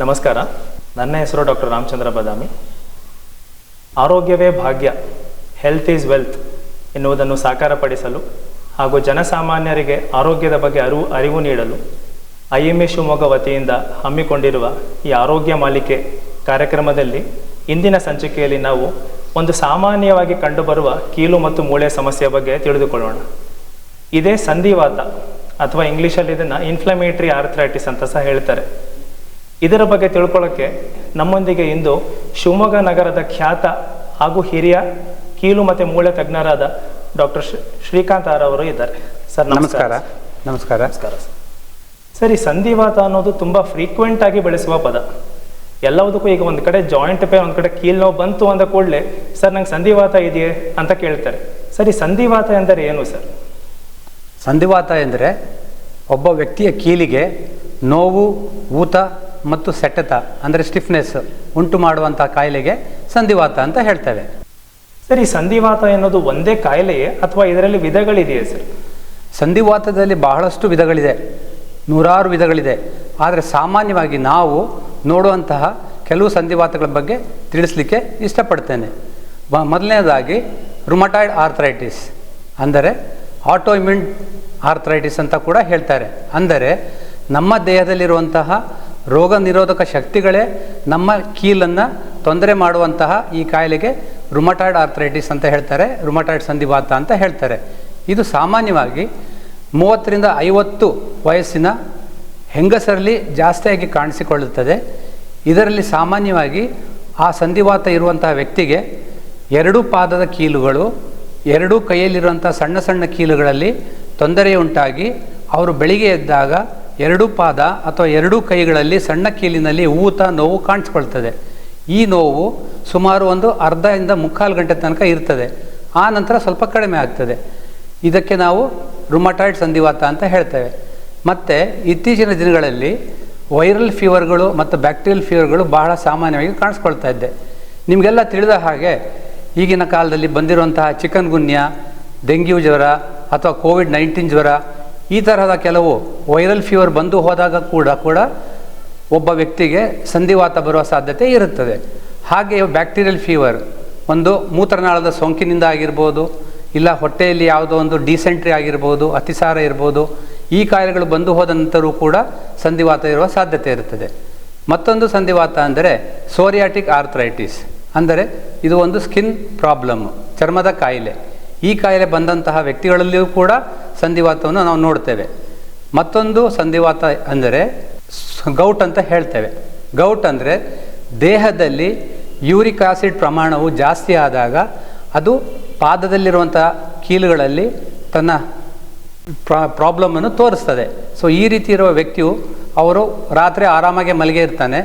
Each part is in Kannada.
ನಮಸ್ಕಾರ. ನನ್ನ ಹೆಸರು ಡಾಕ್ಟರ್ ರಾಮಚಂದ್ರ ಬದಾಮಿ. ಆರೋಗ್ಯವೇ ಭಾಗ್ಯ ಹೆಲ್ತ್ ಈಸ್ ವೆಲ್ತ್ ಎನ್ನುವುದನ್ನು ಸಾಕಾರಪಡಿಸಲು ಹಾಗೂ ಜನಸಾಮಾನ್ಯರಿಗೆ ಆರೋಗ್ಯದ ಬಗ್ಗೆ ಅರಿವು ಅರಿವು ನೀಡಲು ಐ ಎಂ ಎ ಶಿವಮೊಗ್ಗ ವತಿಯಿಂದ ಹಮ್ಮಿಕೊಂಡಿರುವ ಈ ಆರೋಗ್ಯ ಮಾಲಿಕೆ ಕಾರ್ಯಕ್ರಮದಲ್ಲಿ ಇಂದಿನ ಸಂಚಿಕೆಯಲ್ಲಿ ನಾವು ಒಂದು ಸಾಮಾನ್ಯವಾಗಿ ಕಂಡುಬರುವ ಕೀಲು ಮತ್ತು ಮೂಳೆ ಸಮಸ್ಯೆಯ ಬಗ್ಗೆ ತಿಳಿದುಕೊಳ್ಳೋಣ. ಇದೇ ಸಂಧಿವಾತ ಅಥವಾ ಇಂಗ್ಲೀಷಲ್ಲಿ ಇದನ್ನು ಇನ್ಫ್ಲಮೇಟರಿ ಆರ್ಥರೈಟಿಸ್ ಅಂತ ಸಹ ಹೇಳ್ತಾರೆ. ಇದರ ಬಗ್ಗೆ ತಿಳ್ಕೊಳ್ಳೋಕ್ಕೆ ನಮ್ಮೊಂದಿಗೆ ಇಂದು ಶಿವಮೊಗ್ಗ ನಗರದ ಖ್ಯಾತ ಹಾಗೂ ಹಿರಿಯ ಕೀಲು ಮತ್ತು ಮೂಳೆ ತಜ್ಞರಾದ ಡಾಕ್ಟರ್ ಶ್ರೀಕಾಂತ್ ಆರ್ ಅವರು ಇದ್ದಾರೆ. ಸರ್ ನಮಸ್ಕಾರ. ನಮಸ್ಕಾರ. ನಮಸ್ಕಾರ. ಸರ್. ಸರ್ ಈ ಸಂಧಿವಾತ ಅನ್ನೋದು ತುಂಬ ಫ್ರೀಕ್ವೆಂಟ್ ಆಗಿ ಬೆಳೆಸುವ ಪದ. ಎಲ್ಲದಕ್ಕೂ ಈಗ ಒಂದು ಕಡೆ ಜಾಯಿಂಟ್ ಪೇನ್ ಒಂದು ಕಡೆ ಕೀಲ್ ನೋವು ಬಂತು ಅಂದ ಕೂಡಲೇ ಸರ್ ನಂಗೆ ಸಂಧಿವಾತ ಇದೆಯೇ ಅಂತ ಕೇಳ್ತಾರೆ. ಸರ್ ಈ ಸಂಧಿವಾತ ಎಂದರೆ ಏನು ಸರ್? ಸಂಧಿವಾತ ಎಂದರೆ ಒಬ್ಬ ವ್ಯಕ್ತಿಯ ಕೀಲಿಗೆ ನೋವು ಊತ ಮತ್ತು ಸೆಟೆತ ಅಂದರೆ ಸ್ಟಿಫ್ನೆಸ್ ಉಂಟು ಮಾಡುವಂಥ ಕಾಯಿಲೆಗೆ ಸಂಧಿವಾತ ಅಂತ ಹೇಳ್ತೇವೆ. ಸರಿ ಈ ಸಂಧಿವಾತ ಎನ್ನುವುದು ಒಂದೇ ಕಾಯಿಲೆಯೇ ಅಥವಾ ಇದರಲ್ಲಿ ವಿಧಗಳಿದೆಯೇ ಸರ್? ಸಂಧಿವಾತದಲ್ಲಿ ಬಹಳಷ್ಟು ವಿಧಗಳಿದೆ ನೂರಾರು ವಿಧಗಳಿದೆ. ಆದರೆ ಸಾಮಾನ್ಯವಾಗಿ ನಾವು ನೋಡುವಂತಹ ಕೆಲವು ಸಂಧಿವಾತಗಳ ಬಗ್ಗೆ ತಿಳಿಸ್ಲಿಕ್ಕೆ ಇಷ್ಟಪಡ್ತೇನೆ. ಬ ಮೊದಲನೇದಾಗಿ ರುಮಟಾಯ್ಡ್ ಆರ್ಥರೈಟಿಸ್ ಅಂದರೆ ಆಟೋಇಮ್ಯೂನ್ ಆರ್ಥರೈಟಿಸ್ ಅಂತ ಕೂಡ ಹೇಳ್ತಾರೆ. ಅಂದರೆ ನಮ್ಮ ದೇಹದಲ್ಲಿರುವಂತಹ ರೋಗ ನಿರೋಧಕ ಶಕ್ತಿಗಳೇ ನಮ್ಮ ಕೀಲನ್ನು ತೊಂದರೆ ಮಾಡುವಂತಹ ಈ ಕಾಯಿಲೆಗೆ ರುಮಟಾಯ್ಡ್ ಆರ್ಥರೈಟಿಸ್ ಅಂತ ಹೇಳ್ತಾರೆ ರುಮಟಾಯ್ಡ್ ಸಂಧಿವಾತ ಅಂತ ಹೇಳ್ತಾರೆ. ಇದು ಸಾಮಾನ್ಯವಾಗಿ ಮೂವತ್ತರಿಂದ ಐವತ್ತು ವಯಸ್ಸಿನ ಹೆಂಗಸರಲ್ಲಿ ಜಾಸ್ತಿಯಾಗಿ ಕಾಣಿಸಿಕೊಳ್ಳುತ್ತದೆ. ಇದರಲ್ಲಿ ಸಾಮಾನ್ಯವಾಗಿ ಆ ಸಂಧಿವಾತ ಇರುವಂತಹ ವ್ಯಕ್ತಿಗೆ ಎರಡೂ ಪಾದದ ಕೀಲುಗಳು, ಎರಡೂ ಕೈಯಲ್ಲಿರುವಂಥ ಸಣ್ಣ ಸಣ್ಣ ಕೀಲುಗಳಲ್ಲಿ ತೊಂದರೆ ಉಂಟಾಗಿ ಅವರು ಬೆಳಿಗ್ಗೆ ಎದ್ದಾಗ ಎರಡೂ ಪಾದ ಅಥವಾ ಎರಡೂ ಕೈಗಳಲ್ಲಿ ಸಣ್ಣ ಕೀಲಿನಲ್ಲಿ ಊತ ನೋವು ಕಾಣಿಸ್ಕೊಳ್ತದೆ. ಈ ನೋವು ಸುಮಾರು ಒಂದು ಅರ್ಧದಿಂದ ಮುಕ್ಕಾಲು ಗಂಟೆ ತನಕ ಇರ್ತದೆ. ಆ ನಂತರ ಸ್ವಲ್ಪ ಕಡಿಮೆ ಆಗ್ತದೆ. ಇದಕ್ಕೆ ನಾವು ರುಮಟಾಯ್ಡ್ ಸಂಧಿವಾತ ಅಂತ ಹೇಳ್ತೇವೆ. ಮತ್ತು ಇತ್ತೀಚಿನ ದಿನಗಳಲ್ಲಿ ವೈರಲ್ ಫೀವರ್ಗಳು ಮತ್ತು ಬ್ಯಾಕ್ಟೀರಿಯಲ್ ಫೀವರ್ಗಳು ಬಹಳ ಸಾಮಾನ್ಯವಾಗಿ ಕಾಣಿಸ್ಕೊಳ್ತಾ ಇದ್ದೆ. ನಿಮಗೆಲ್ಲ ತಿಳಿದ ಹಾಗೆ ಈಗಿನ ಕಾಲದಲ್ಲಿ ಬಂದಿರುವಂತಹ ಚಿಕನ್ ಗುನ್ಯ, ಡೆಂಗ್ಯೂ ಜ್ವರ ಅಥವಾ ಕೋವಿಡ್ ನೈನ್ಟೀನ್ ಜ್ವರ ಈ ತರಹದ ಕೆಲವು ವೈರಲ್ ಫೀವರ್ ಬಂದು ಹೋದಾಗ ಕೂಡ ಕೂಡ ಒಬ್ಬ ವ್ಯಕ್ತಿಗೆ ಸಂಧಿವಾತ ಬರುವ ಸಾಧ್ಯತೆ ಇರುತ್ತದೆ. ಹಾಗೆ ಬ್ಯಾಕ್ಟೀರಿಯಲ್ ಫೀವರ್ ಒಂದು ಮೂತ್ರನಾಳದ ಸೋಂಕಿನಿಂದ ಆಗಿರ್ಬೋದು, ಇಲ್ಲ ಹೊಟ್ಟೆಯಲ್ಲಿ ಯಾವುದೋ ಒಂದು ಡಿಸೆಂಟ್ರಿ ಆಗಿರ್ಬೋದು, ಅತಿಸಾರ ಇರ್ಬೋದು, ಈ ಕಾಯಿಲೆಗಳು ಬಂದು ಹೋದ ನಂತರವೂ ಕೂಡ ಸಂಧಿವಾತ ಇರುವ ಸಾಧ್ಯತೆ ಇರುತ್ತದೆ. ಮತ್ತೊಂದು ಸಂಧಿವಾತ ಅಂದರೆ ಸೋರಿಯಾಟಿಕ್ ಆರ್ಥ್ರೈಟಿಸ್. ಅಂದರೆ ಇದು ಒಂದು ಸ್ಕಿನ್ ಪ್ರಾಬ್ಲಮ್, ಚರ್ಮದ ಕಾಯಿಲೆ. ಈ ಕಾಯಿಲೆ ಬಂದಂತಹ ವ್ಯಕ್ತಿಗಳಲ್ಲಿಯೂ ಕೂಡ ಸಂಧಿವಾತವನ್ನು ನಾವು ನೋಡ್ತೇವೆ. ಮತ್ತೊಂದು ಸಂಧಿವಾತ ಅಂದರೆ ಗೌಟ್ ಅಂತ ಹೇಳ್ತೇವೆ. ಗೌಟ್ ಅಂದರೆ ದೇಹದಲ್ಲಿ ಯೂರಿಕ್ ಆಸಿಡ್ ಪ್ರಮಾಣವು ಜಾಸ್ತಿ ಆದಾಗ ಅದು ಪಾದದಲ್ಲಿರುವಂಥ ಕೀಲುಗಳಲ್ಲಿ ತನ್ನ ಪ್ರಾ ಪ್ರಾಬ್ಲಮನ್ನು ತೋರಿಸ್ತದೆ. ಸೊ ಈ ರೀತಿ ಇರುವ ವ್ಯಕ್ತಿಯು ಅವರು ರಾತ್ರಿ ಆರಾಮಾಗಿ ಮಲಗೆ ಇರ್ತಾನೆ.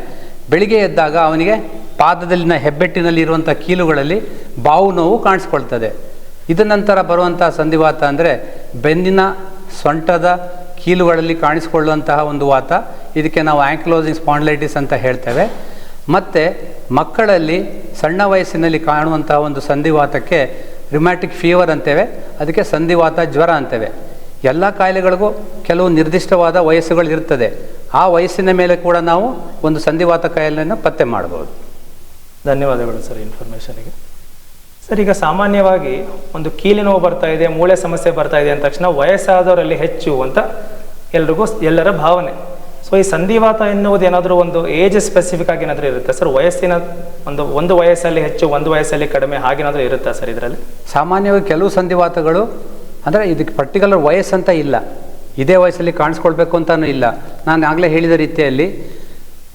ಬೆಳಿಗ್ಗೆ ಎದ್ದಾಗ ಅವನಿಗೆ ಪಾದದಲ್ಲಿನ ಹೆಬ್ಬೆಟ್ಟಿನಲ್ಲಿ ಇರುವಂಥ ಕೀಲುಗಳಲ್ಲಿ ಬಾವು ನೋವು ಕಾಣಿಸ್ಕೊಳ್ತದೆ. ಇದ ನಂತರ ಬರುವಂಥ ಸಂಧಿವಾತ ಅಂದರೆ ಬೆನ್ನಿನ ಸೊಂಟದ ಕೀಲುಗಳಲ್ಲಿ ಕಾಣಿಸಿಕೊಳ್ಳುವಂತಹ ಒಂದು ವಾತ. ಇದಕ್ಕೆ ನಾವು ಆ್ಯಂಕ್ಲೋಸಿಂಗ್ ಸ್ಪಾಂಡ್ಲೈಟಿಸ್ ಅಂತ ಹೇಳ್ತೇವೆ. ಮತ್ತು ಮಕ್ಕಳಲ್ಲಿ ಸಣ್ಣ ವಯಸ್ಸಿನಲ್ಲಿ ಕಾಣುವಂತಹ ಒಂದು ಸಂಧಿವಾತಕ್ಕೆ ರಿಮ್ಯಾಟಿಕ್ ಫೀವರ್ ಅಂತೇವೆ. ಅದಕ್ಕೆ ಸಂಧಿವಾತ ಜ್ವರ ಅಂತೇವೆ. ಎಲ್ಲ ಕಾಯಿಲೆಗಳಿಗೂ ಕೆಲವು ನಿರ್ದಿಷ್ಟವಾದ ವಯಸ್ಸುಗಳು ಇರ್ತದೆ. ಆ ವಯಸ್ಸಿನ ಮೇಲೆ ಕೂಡ ನಾವು ಒಂದು ಸಂಧಿವಾತ ಕಾಯಿಲೆಯನ್ನು ಪತ್ತೆ ಮಾಡ್ಬೋದು. ಧನ್ಯವಾದಗಳು ಸರ್ ಇನ್ಫಾರ್ಮೇಷನ್ಗೆ ಸರ್, ಈಗ ಸಾಮಾನ್ಯವಾಗಿ ಒಂದು ಕೀಲಿ ನೋವು ಬರ್ತಾ ಇದೆ, ಮೂಳೆ ಸಮಸ್ಯೆ ಬರ್ತಾ ಇದೆ ಅಂದ ತಕ್ಷಣ ವಯಸ್ಸಾದವರಲ್ಲಿ ಹೆಚ್ಚು ಅಂತ ಎಲ್ರಿಗೂ ಎಲ್ಲರ ಭಾವನೆ. ಸೊ ಈ ಸಂಧಿವಾತ ಎನ್ನುವುದು ಏನಾದರೂ ಒಂದು ಏಜ್ ಸ್ಪೆಸಿಫಿಕ್ ಆಗಿ ಏನಾದರೂ ಇರುತ್ತೆ ಸರ್? ವಯಸ್ಸಿನ ಒಂದು ಒಂದು ವಯಸ್ಸಲ್ಲಿ ಹೆಚ್ಚು, ಒಂದು ವಯಸ್ಸಲ್ಲಿ ಕಡಿಮೆ ಹಾಗೇನಾದರೂ ಇರುತ್ತಾ ಸರ್ ಇದರಲ್ಲಿ? ಸಾಮಾನ್ಯವಾಗಿ ಕೆಲವು ಸಂಧಿವಾತಗಳು, ಅಂದರೆ ಇದಕ್ಕೆ ಪರ್ಟಿಕ್ಯುಲರ್ ವಯಸ್ಸಂತ ಇಲ್ಲ. ಇದೇ ವಯಸ್ಸಲ್ಲಿ ಕಾಣಿಸ್ಕೊಳ್ಬೇಕು ಅಂತಲೂ ಇಲ್ಲ. ನಾನು ಆಗಲೇ ಹೇಳಿದ ರೀತಿಯಲ್ಲಿ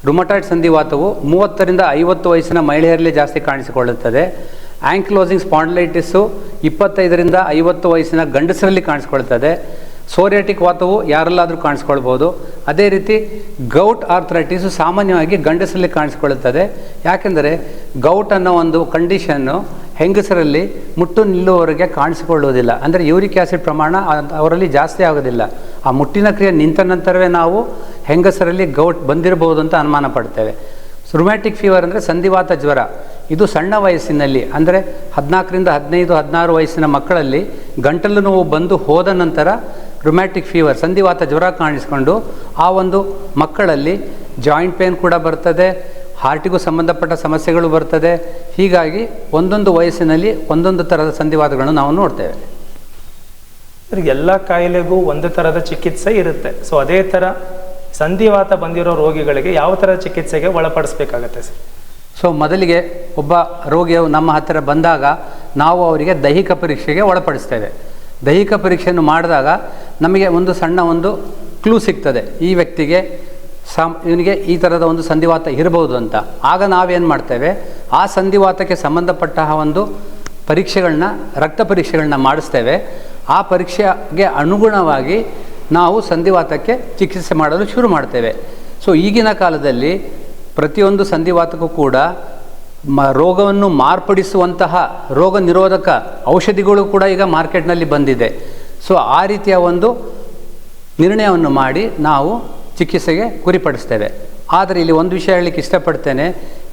ರುಮಟಾಯ್ಡ್ ಸಂಧಿವಾತವು ಮೂವತ್ತರಿಂದ ಐವತ್ತು ವಯಸ್ಸಿನ ಮಹಿಳೆಯರಲ್ಲಿ ಜಾಸ್ತಿ ಕಾಣಿಸಿಕೊಳ್ಳುತ್ತದೆ. ಆ್ಯಂಕ್ಲೋಸಿಂಗ್ ಸ್ಪಾಂಡ್ಲೈಟಿಸು ಇಪ್ಪತ್ತೈದರಿಂದ ಐವತ್ತು ವಯಸ್ಸಿನ ಗಂಡಸರಲ್ಲಿ ಕಾಣಿಸ್ಕೊಳ್ತದೆ. ಸೋರಿಯಾಟಿಕ್ ವಾತವು ಯಾರಲ್ಲಾದರೂ ಕಾಣಿಸ್ಕೊಳ್ಬೋದು. ಅದೇ ರೀತಿ ಗೌಟ್ ಆರ್ಥರೈಟಿಸು ಸಾಮಾನ್ಯವಾಗಿ ಗಂಡಸರಲ್ಲಿ ಕಾಣಿಸ್ಕೊಳ್ಳುತ್ತದೆ ಯಾಕೆಂದರೆ ಗೌಟ್ ಅನ್ನೋ ಒಂದು ಕಂಡೀಷನ್ನು ಹೆಂಗಸರಲ್ಲಿ ಮುಟ್ಟು ನಿಲ್ಲುವವರೆಗೆ ಕಾಣಿಸಿಕೊಳ್ಳುವುದಿಲ್ಲ. ಅಂದರೆ ಯೂರಿಕ್ ಆ್ಯಸಿಡ್ ಪ್ರಮಾಣ ಅವರಲ್ಲಿ ಜಾಸ್ತಿ ಆಗೋದಿಲ್ಲ. ಆ ಮುಟ್ಟಿನ ಕ್ರಿಯೆ ನಿಂತ ನಂತರವೇ ನಾವು ಹೆಂಗಸರಲ್ಲಿ ಗೌಟ್ ಬಂದಿರಬಹುದು ಅಂತ ಅನುಮಾನ ಪಡ್ತೇವೆ. ರುಮ್ಯಾಟಿಕ್ ಫೀವರ್ ಅಂದರೆ ಸಂಧಿವಾತ ಜ್ವರ. ಇದು ಸಣ್ಣ ವಯಸ್ಸಿನಲ್ಲಿ, ಅಂದರೆ ಹದಿನಾಲ್ಕರಿಂದ ಹದಿನೈದು, ಹದಿನಾರು ವಯಸ್ಸಿನ ಮಕ್ಕಳಲ್ಲಿ ಗಂಟಲು ನೋವು ಬಂದು ಹೋದ ನಂತರ ರುಮ್ಯಾಟಿಕ್ ಫೀವರ್ ಸಂಧಿವಾತ ಜ್ವರ ಕಾಣಿಸ್ಕೊಂಡು ಆ ಒಂದು ಮಕ್ಕಳಲ್ಲಿ ಜಾಯಿಂಟ್ ಪೇನ್ ಕೂಡ ಬರ್ತದೆ ಹಾರ್ಟಿಗೂ ಸಂಬಂಧಪಟ್ಟ ಸಮಸ್ಯೆಗಳು ಬರ್ತದೆ. ಹೀಗಾಗಿ ಒಂದೊಂದು ವಯಸ್ಸಿನಲ್ಲಿ ಒಂದೊಂದು ಥರದ ಸಂಧಿವಾತಗಳನ್ನು ನಾವು ನೋಡ್ತೇವೆ. ಎಲ್ಲ ಕಾಯಿಲೆಗೂ ಒಂದು ಥರದ ಚಿಕಿತ್ಸೆ ಇರುತ್ತೆ. ಸೊ ಅದೇ ಥರ ಸಂಧಿವಾತ ಬಂದಿರೋ ರೋಗಿಗಳಿಗೆ ಯಾವ ಥರ ಚಿಕಿತ್ಸೆಗೆ ಒಳಪಡಿಸ್ಬೇಕಾಗತ್ತೆ ಸರ್? ಸೊ ಮೊದಲಿಗೆ ಒಬ್ಬ ರೋಗಿಯು ನಮ್ಮ ಹತ್ತಿರ ಬಂದಾಗ ನಾವು ಅವರಿಗೆ ದೈಹಿಕ ಪರೀಕ್ಷೆಗೆ ಒಳಪಡಿಸ್ತೇವೆ. ದೈಹಿಕ ಪರೀಕ್ಷೆಯನ್ನು ಮಾಡಿದಾಗ ನಮಗೆ ಒಂದು ಸಣ್ಣ ಒಂದು ಕ್ಲೂ ಸಿಗ್ತದೆ. ಈ ವ್ಯಕ್ತಿಗೆ ಸಾಮ್, ಇವನಿಗೆ ಈ ಥರದ ಒಂದು ಸಂಧಿವಾತ ಇರಬಹುದು ಅಂತ. ಆಗ ನಾವೇನು ಮಾಡ್ತೇವೆ? ಆ ಸಂಧಿವಾತಕ್ಕೆ ಸಂಬಂಧಪಟ್ಟ ಒಂದು ಪರೀಕ್ಷೆಗಳನ್ನ ರಕ್ತ ಪರೀಕ್ಷೆಗಳನ್ನ ಮಾಡಿಸ್ತೇವೆ. ಆ ಪರೀಕ್ಷೆಗೆ ಅನುಗುಣವಾಗಿ ನಾವು ಸಂಧಿವಾತಕ್ಕೆ ಚಿಕಿತ್ಸೆ ಮಾಡಲು ಶುರು ಮಾಡ್ತೇವೆ. ಸೊ ಈಗಿನ ಕಾಲದಲ್ಲಿ ಪ್ರತಿಯೊಂದು ಸಂಧಿವಾತಕ್ಕೂ ಕೂಡ ಮ, ರೋಗವನ್ನು ಮಾರ್ಪಡಿಸುವಂತಹ ರೋಗ ನಿರೋಧಕ ಔಷಧಿಗಳು ಕೂಡ ಈಗ ಮಾರ್ಕೆಟ್ನಲ್ಲಿ ಬಂದಿದೆ. ಸೊ ಆ ರೀತಿಯ ಒಂದು ನಿರ್ಣಯವನ್ನು ಮಾಡಿ ನಾವು ಚಿಕಿತ್ಸೆಗೆ ಗುರಿಪಡಿಸ್ತೇವೆ. ಆದರೆ ಇಲ್ಲಿ ಒಂದು ವಿಷಯ ಹೇಳಲಿಕ್ಕೆ ಇಷ್ಟಪಡ್ತೇನೆ.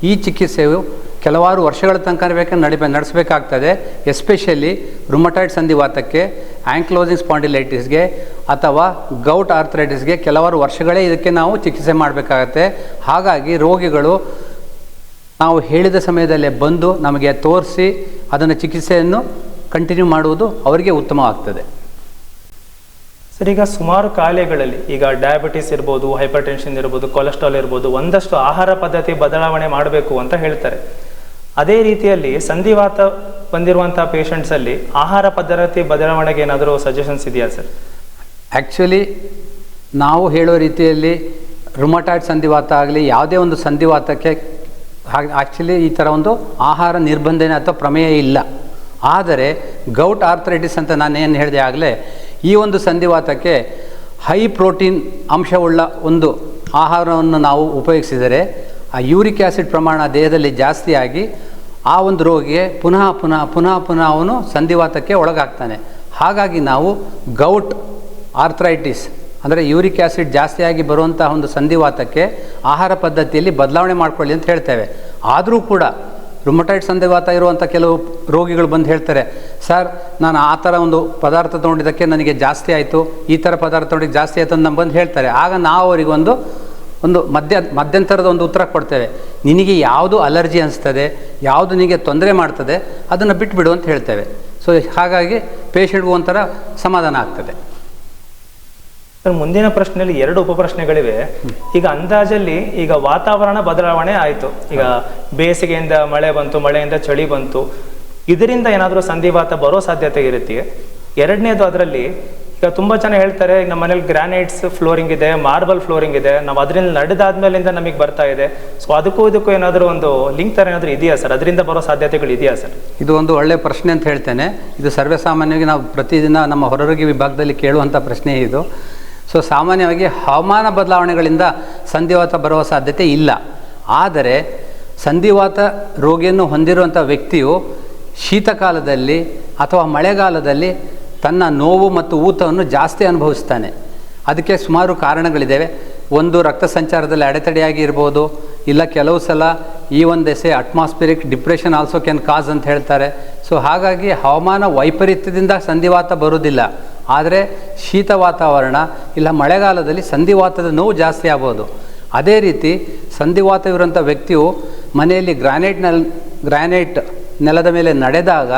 ಈ ಚಿಕಿತ್ಸೆಯು ಕೆಲವಾರು ವರ್ಷಗಳ ತನಕ ಬೇಕಾದ್ರೆ ನಡಿಬೆ ನಡೆಸಬೇಕಾಗ್ತದೆ, ಎಸ್ಪೆಷಲಿ ರುಮಟಾಯ್ಡ್ ಸಂಧಿವಾತಕ್ಕೆ ಆ್ಯಂಕ್ಲೋಸಿಂಗ್ ಸ್ಪಾಂಡಿಲೈಟಿಸ್ಗೆ ಅಥವಾ ಗೌಟ್ ಆರ್ಥರೈಟಿಸ್ಗೆ ಕೆಲವಾರು ವರ್ಷಗಳೇ ಇದಕ್ಕೆ ನಾವು ಚಿಕಿತ್ಸೆ ಮಾಡಬೇಕಾಗತ್ತೆ. ಹಾಗಾಗಿ ರೋಗಿಗಳು ನಾವು ಹೇಳಿದ ಸಮಯದಲ್ಲೇ ಬಂದು ನಮಗೆ ತೋರಿಸಿ ಅದನ್ನು ಚಿಕಿತ್ಸೆಯನ್ನು ಕಂಟಿನ್ಯೂ ಮಾಡುವುದು ಅವರಿಗೆ ಉತ್ತಮವಾಗ್ತದೆ. ಸರ್, ಈಗ ಸುಮಾರು ಕಾಯಿಲೆಗಳಲ್ಲಿ ಈಗ ಡಯಾಬಿಟಿಸ್ ಇರ್ಬೋದು ಹೈಪರ್ ಟೆನ್ಷನ್ ಇರ್ಬೋದು, ಕೊಲೆಸ್ಟ್ರಾಲ್ ಇರ್ಬೋದು, ಒಂದಷ್ಟು ಆಹಾರ ಪದ್ಧತಿ ಬದಲಾವಣೆ ಮಾಡಬೇಕು ಅಂತ ಹೇಳ್ತಾರೆ. ಅದೇ ರೀತಿಯಲ್ಲಿ ಸಂಧಿವಾತ ಬಂದಿರುವಂತಹ ಪೇಷಂಟ್ಸಲ್ಲಿ ಆಹಾರ ಪದ್ಧತಿ ಬದಲಾವಣೆಗೆ ಏನಾದರೂ ಸಜೆಷನ್ಸ್ ಇದೆಯಾ ಸರ್? ಆ್ಯಕ್ಚುಲಿ ನಾವು ಹೇಳೋ ರೀತಿಯಲ್ಲಿ ರುಮಟಾಯ್ಡ್ ಸಂಧಿವಾತ ಆಗಲಿ, ಯಾವುದೇ ಒಂದು ಸಂಧಿವಾತಕ್ಕೆ ಹಾಗೆ ಆ್ಯಕ್ಚುಲಿ ಈ ಥರ ಒಂದು ಆಹಾರ ನಿರ್ಬಂಧನೆ ಅಥವಾ ಪ್ರಮೇಯ ಇಲ್ಲ. ಆದರೆ ಗೌಟ್ ಆರ್ಥರೈಟಿಸ್ ಅಂತ ನಾನು ಏನು ಹೇಳಿದೆ ಆಗಲೇ, ಈ ಒಂದು ಸಂಧಿವಾತಕ್ಕೆ ಹೈ ಪ್ರೋಟೀನ್ ಅಂಶವುಳ್ಳ ಒಂದು ಆಹಾರವನ್ನು ನಾವು ಉಪಯೋಗಿಸಿದರೆ ಆ ಯೂರಿಕ್ ಆ್ಯಸಿಡ್ ಪ್ರಮಾಣ ದೇಹದಲ್ಲಿ ಜಾಸ್ತಿಯಾಗಿ ಆ ಒಂದು ರೋಗಿಗೆ ಪುನಃ ಪುನಃ ಪುನಃ ಪುನಃ ಅವನು ಸಂಧಿವಾತಕ್ಕೆ ಒಳಗಾಗ್ತಾನೆ. ಹಾಗಾಗಿ ನಾವು ಗೌಟ್ ಆರ್ಥ್ರೈಟಿಸ್ ಅಂದರೆ ಯೂರಿಕ್ ಆ್ಯಸಿಡ್ ಜಾಸ್ತಿಯಾಗಿ ಬರುವಂತಹ ಒಂದು ಸಂಧಿವಾತಕ್ಕೆ ಆಹಾರ ಪದ್ಧತಿಯಲ್ಲಿ ಬದಲಾವಣೆ ಮಾಡ್ಕೊಳ್ಳಿ ಅಂತ ಹೇಳ್ತೇವೆ. ಆದರೂ ಕೂಡ ರುಮಟೈಡ್ ಸಂಧಿವಾತ ಇರುವಂಥ ಕೆಲವು ರೋಗಿಗಳು ಬಂದು ಹೇಳ್ತಾರೆ, ಸರ್, ನಾನು ಆ ಥರ ಒಂದು ಪದಾರ್ಥ ತೊಗೊಂಡಿದ್ದಕ್ಕೆ ನನಗೆ ಜಾಸ್ತಿ ಆಯಿತು, ಈ ಥರ ಪದಾರ್ಥ ತೊಗೊಂಡಿದ್ದು ಜಾಸ್ತಿ ಆಯಿತು ಅಂತ ಬಂದು ಹೇಳ್ತಾರೆ. ಆಗ ನಾವು ಅವರಿಗೊಂದು ಒಂದು ಮಧ್ಯ ಮಧ್ಯಂತರದ ಒಂದು ಉತ್ತರ ಕೊಡ್ತೇವೆ. ನಿನಗೆ ಯಾವುದು ಅಲರ್ಜಿ ಅನಿಸ್ತದೆ ಯಾವುದು ನಿನಗೆ ತೊಂದರೆ ಮಾಡ್ತದೆ ಅದನ್ನು ಬಿಟ್ಬಿಡು ಅಂತ ಹೇಳ್ತೇವೆ. ಸೊ ಹಾಗಾಗಿ ಪೇಷಂಟ್ಗೂ ಒಂಥರ ಸಮಾಧಾನ ಆಗ್ತದೆ. ಸರ್ ಮುಂದಿನ ಪ್ರಶ್ನೆಯಲ್ಲಿ ಎರಡು ಉಪಪ್ರಶ್ನೆಗಳಿವೆ. ಈಗ ಅಂದಾಜಲ್ಲಿ ಈಗ ವಾತಾವರಣ ಬದಲಾವಣೆ ಆಯಿತು. ಈಗ ಬೇಸಿಗೆಯಿಂದ ಮಳೆ ಬಂತು ಮಳೆಯಿಂದ ಚಳಿ ಬಂತು. ಇದರಿಂದ ಏನಾದರೂ ಸಂಧಿವಾತ ಬರೋ ಸಾಧ್ಯತೆ ಇರುತ್ತೆ ಎರಡನೇದು ಅದರಲ್ಲಿ ಈಗ ತುಂಬ ಜನ ಹೇಳ್ತಾರೆ ನಮ್ಮ ಮನೇಲಿ ಗ್ರಾನೈಟ್ಸ್ ಫ್ಲೋರಿಂಗ್ ಇದೆ, ಮಾರ್ಬಲ್ ಫ್ಲೋರಿಂಗ್ ಇದೆ, ನಾವು ಅದರಿಂದ ನಡೆದಾದ್ಮೇಲಿಂದ ನಮಗೆ ಬರ್ತಾ ಇದೆ. ಸೊ ಅದಕ್ಕೂ ಇದಕ್ಕೂ ಏನಾದರೂ ಒಂದು ಲಿಂಕ್ ಥರ ಏನಾದರೂ ಇದೆಯಾ ಸರ್? ಅದರಿಂದ ಬರೋ ಸಾಧ್ಯತೆಗಳು ಇದೆಯಾ ಸರ್? ಇದು ಒಂದು ಒಳ್ಳೆಯ ಪ್ರಶ್ನೆ ಅಂತ ಹೇಳ್ತೇನೆ. ಇದು ಸರ್ವೇ ಸಾಮಾನ್ಯವಾಗಿ ನಾವು ಪ್ರತಿದಿನ ನಮ್ಮ ಹೊರರೋಗಿ ವಿಭಾಗದಲ್ಲಿ ಕೇಳುವಂಥ ಪ್ರಶ್ನೆ ಇದು. ಸೊ ಸಾಮಾನ್ಯವಾಗಿ ಹವಾಮಾನ ಬದಲಾವಣೆಗಳಿಂದ ಸಂಧಿವಾತ ಬರುವ ಸಾಧ್ಯತೆ ಇಲ್ಲ. ಆದರೆ, ಸಂಧಿವಾತ ರೋಗಿಯನ್ನು ಹೊಂದಿರುವಂಥ ವ್ಯಕ್ತಿಯು ಶೀತಕಾಲದಲ್ಲಿ ಅಥವಾ ಮಳೆಗಾಲದಲ್ಲಿ ತನ್ನ ನೋವು ಮತ್ತು ಊತವನ್ನು ಜಾಸ್ತಿ ಅನುಭವಿಸ್ತಾನೆ. ಅದಕ್ಕೆ ಸುಮಾರು ಕಾರಣಗಳಿದ್ದಾವೆ. ಒಂದು, ರಕ್ತ ಸಂಚಾರದಲ್ಲಿ ಅಡೆತಡೆಯಾಗಿ ಇರ್ಬೋದು, ಇಲ್ಲ ಕೆಲವು ಸಲ ಈ ಒಂದು ಎಸೆ atmospheric depression also can cause ಅಂತ ಹೇಳ್ತಾರೆ. ಸೊ ಹಾಗಾಗಿ ಹವಾಮಾನ ವೈಪರೀತ್ಯದಿಂದ ಸಂಧಿವಾತ ಬರುವುದಿಲ್ಲ. ಆದರೆ ಶೀತ ವಾತಾವರಣ, ಇಲ್ಲ ಮಳೆಗಾಲದಲ್ಲಿ ಸಂಧಿವಾತದ ನೋವು ಜಾಸ್ತಿ ಆಗ್ಬೋದು. ಅದೇ ರೀತಿ ಸಂಧಿವಾತವಿರುವಂಥ ವ್ಯಕ್ತಿಯು ಮನೆಯಲ್ಲಿ ಗ್ರಾನೈಟ್ ನೆಲ ಗ್ರಾನೈಟ್ ನೆಲದ ಮೇಲೆ ನಡೆದಾಗ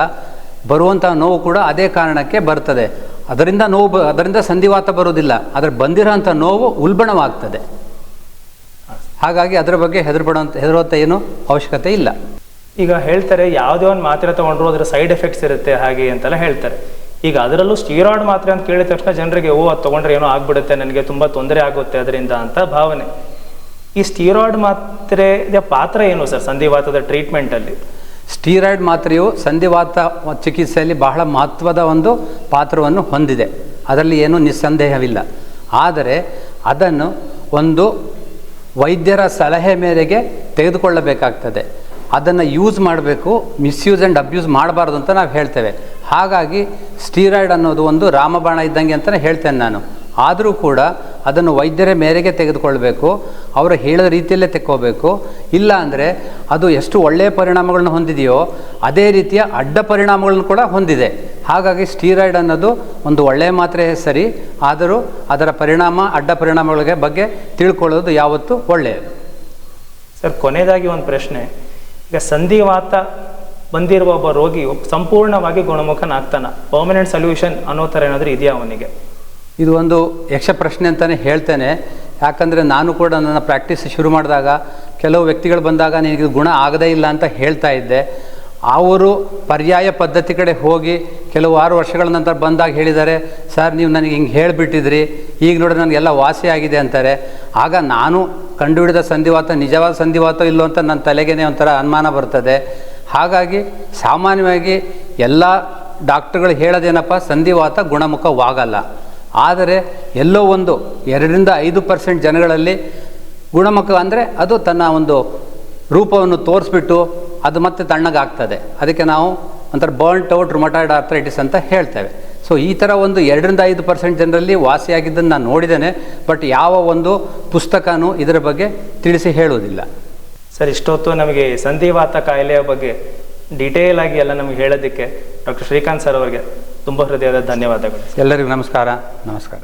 ಬರುವಂಥ ನೋವು ಕೂಡ ಅದೇ ಕಾರಣಕ್ಕೆ ಬರ್ತದೆ. ಅದರಿಂದ ನೋವು ಬ- ಅದರಿಂದ ಸಂಧಿವಾತ ಬರುವುದಿಲ್ಲ. ಆದರೆ ಬಂದಿರೋಂಥ ನೋವು ಉಲ್ಬಣವಾಗ್ತದೆ. ಹಾಗಾಗಿ ಅದರ ಬಗ್ಗೆ ಹೆದರ್ಬಿಡುವಂಥ ಹೆದರುವಂಥ ಏನು ಅವಶ್ಯಕತೆ ಇಲ್ಲ. ಈಗ ಹೇಳ್ತಾರೆ, ಯಾವುದೇ ಒಂದು ಮಾತ್ರೆ ತೊಗೊಂಡ್ರು ಅದರ ಸೈಡ್ ಎಫೆಕ್ಟ್ಸ್ ಇರುತ್ತೆ ಹಾಗೆ ಅಂತೆಲ್ಲ ಹೇಳ್ತಾರೆ. ಈಗ ಅದರಲ್ಲೂ ಸ್ಟೀರಾಯ್ಡ್ ಮಾತ್ರೆ ಅಂತ ಕೇಳಿದ ತಕ್ಷಣ ಜನರಿಗೆ, ಓ, ಅದು ತೊಗೊಂಡ್ರೆ ಏನೋ ಆಗ್ಬಿಡುತ್ತೆ, ನನಗೆ ತುಂಬ ತೊಂದರೆ ಆಗುತ್ತೆ ಅದರಿಂದ ಅಂತ ಭಾವನೆ. ಈ ಸ್ಟೀರಾಯ್ಡ್ ಮಾತ್ರೆಯ ಪಾತ್ರ ಏನು ಸರ್ ಸಂಧಿವಾತದ ಟ್ರೀಟ್ಮೆಂಟಲ್ಲಿ ಸ್ಟೀರಾಯ್ಡ್ ಮಾತ್ರೆಯು ಸಂಧಿವಾತ ಚಿಕಿತ್ಸೆಯಲ್ಲಿ ಬಹಳ ಮಹತ್ವದ ಒಂದು ಪಾತ್ರವನ್ನು ಹೊಂದಿದೆ. ಅದರಲ್ಲಿ ಏನೂ ನಿಸ್ಸಂದೇಹವಿಲ್ಲ. ಆದರೆ ಅದನ್ನು ಒಂದು ವೈದ್ಯರ ಸಲಹೆ ಮೇರೆಗೆ ತೆಗೆದುಕೊಳ್ಳಬೇಕಾಗ್ತದೆ. ಅದನ್ನು ಯೂಸ್ ಮಾಡಬೇಕು, ಮಿಸ್ಯೂಸ್ ಆ್ಯಂಡ್ ಅಬ್ಯೂಸ್ ಮಾಡಬಾರ್ದು ಅಂತ ನಾವು ಹೇಳ್ತೇವೆ. ಹಾಗಾಗಿ ಸ್ಟೀರಾಯ್ಡ್ ಅನ್ನೋದು ಒಂದು ರಾಮಬಾಣ ಇದ್ದಂಗೆ ಅಂತಲೇ ಹೇಳ್ತೇನೆ ನಾನು. ಆದರೂ ಕೂಡ ಅದನ್ನು ವೈದ್ಯರ ಮೇರೆಗೆ ತೆಗೆದುಕೊಳ್ಬೇಕು, ಅವರು ಹೇಳಿದ ರೀತಿಯಲ್ಲೇ ತೆಕ್ಕೋಬೇಕು. ಇಲ್ಲ ಅಂದರೆ ಅದು ಎಷ್ಟು ಒಳ್ಳೆಯ ಪರಿಣಾಮಗಳನ್ನು ಹೊಂದಿದೆಯೋ ಅದೇ ರೀತಿಯ ಅಡ್ಡ ಪರಿಣಾಮಗಳನ್ನು ಕೂಡ ಹೊಂದಿದೆ. ಹಾಗಾಗಿ ಸ್ಟೀರಾಯ್ಡ್ ಅನ್ನೋದು ಒಂದು ಒಳ್ಳೆಯ ಮಾತ್ರೆ ಸರಿ, ಆದರೂ ಅದರ ಪರಿಣಾಮ, ಅಡ್ಡ ಪರಿಣಾಮಗಳ ಬಗ್ಗೆ ತಿಳ್ಕೊಳ್ಳೋದು ಯಾವತ್ತೂ ಒಳ್ಳೆಯದು. ಸರ್, ಕೊನೆಯದಾಗಿ ಒಂದು ಪ್ರಶ್ನೆ. ಈಗ ಸಂಧಿವಾತ ಬಂದಿರುವ ಒಬ್ಬ ರೋಗಿಯು ಸಂಪೂರ್ಣವಾಗಿ ಗುಣಮುಖನಾಗ್ತಾನ? ಪರ್ಮನೆಂಟ್ ಸೊಲ್ಯೂಷನ್ ಅನ್ನೋ ಥರ ಏನಾದರೂ ಇದೆಯಾ ಅವನಿಗೆ? ಇದು ಒಂದು ಯಕ್ಷ ಪ್ರಶ್ನೆ ಅಂತಲೇ ಹೇಳ್ತೇನೆ. ಯಾಕಂದರೆ ನಾನು ಕೂಡ ನನ್ನ ಪ್ರಾಕ್ಟೀಸ್ ಶುರು ಮಾಡಿದಾಗ ಕೆಲವು ವ್ಯಕ್ತಿಗಳು ಬಂದಾಗ ನಿನಗೆ ಗುಣ ಆಗದೇ ಇಲ್ಲ ಅಂತ ಹೇಳ್ತಾ ಇದ್ದೆ. ಅವರು ಪರ್ಯಾಯ ಪದ್ಧತಿ ಕಡೆ ಹೋಗಿ ಕೆಲವು ಆರು ವರ್ಷಗಳ ನಂತರ ಬಂದಾಗ ಹೇಳಿದ್ದಾರೆ, ಸರ್, ನೀವು ನನಗೆ ಹಿಂಗೆ ಹೇಳಿಬಿಟ್ಟಿದ್ರಿ. ಈಗ ನೋಡಿ ನನಗೆಲ್ಲ ವಾಸಿ ಆಗಿದೆ ಅಂತಾರೆ. ಆಗ ನಾನು ಕಂಡುಹಿಡಿದ ಸಂಧಿವಾತ ನಿಜವಾದ ಸಂಧಿವಾತ ಇಲ್ಲೋ ಅಂತ ನನ್ನ ತಲೆಗೇನೆ ಒಂಥರ ಅನುಮಾನ ಬರ್ತದೆ. ಹಾಗಾಗಿ ಸಾಮಾನ್ಯವಾಗಿ ಎಲ್ಲ ಡಾಕ್ಟ್ರುಗಳು ಹೇಳೋದೇನಪ್ಪ, ಸಂಧಿವಾತ ಗುಣಮುಖವಾಗಲ್ಲ. ಆದರೆ ಎಲ್ಲೋ ಒಂದು ಎರಡರಿಂದ ಐದು ಪರ್ಸೆಂಟ್ ಜನಗಳಲ್ಲಿ ಗುಣಮುಖ ಅಂದರೆ ಅದು ತನ್ನ ಒಂದು ರೂಪವನ್ನು ತೋರಿಸ್ಬಿಟ್ಟು ಅದು ಮತ್ತೆ ತಣ್ಣಗಾಗ್ತದೆ. ಅದಕ್ಕೆ ನಾವು ಒಂಥರ ಬರ್ನ್ಟ್ ಔಟ್ ರುಮಟಾಯ್ಡ್ ಆರ್ಥರೈಟಿಸ್ ಅಂತ ಹೇಳ್ತೇವೆ. ಸೊ ಈ ಥರ ಒಂದು ಎರಡರಿಂದ ಐದು ಪರ್ಸೆಂಟ್ ಜನರಲ್ಲಿ ವಾಸಿಯಾಗಿದ್ದನ್ನು ನಾನು ನೋಡಿದ್ದೇನೆ, ಬಟ್ ಯಾವ ಒಂದು ಪುಸ್ತಕನೂ ಇದರ ಬಗ್ಗೆ ತಿಳಿಸಿ ಹೇಳುವುದಿಲ್ಲ. ಸರ್, ಇಷ್ಟೊತ್ತು ನಮಗೆ ಸಂಧಿವಾತ ಕಾಯಿಲೆಯ ಬಗ್ಗೆ ಡೀಟೇಲ್ ಆಗಿ ಎಲ್ಲ ನಮಗೆ ಹೇಳೋದಕ್ಕೆ ಡಾಕ್ಟರ್ ಶ್ರೀಕಾಂತ್ ಸರ್ ಅವರಿಗೆ ತುಂಬ ಹೃದಯದ ಧನ್ಯವಾದಗಳು. ಎಲ್ಲರಿಗೂ ನಮಸ್ಕಾರ. ನಮಸ್ಕಾರ.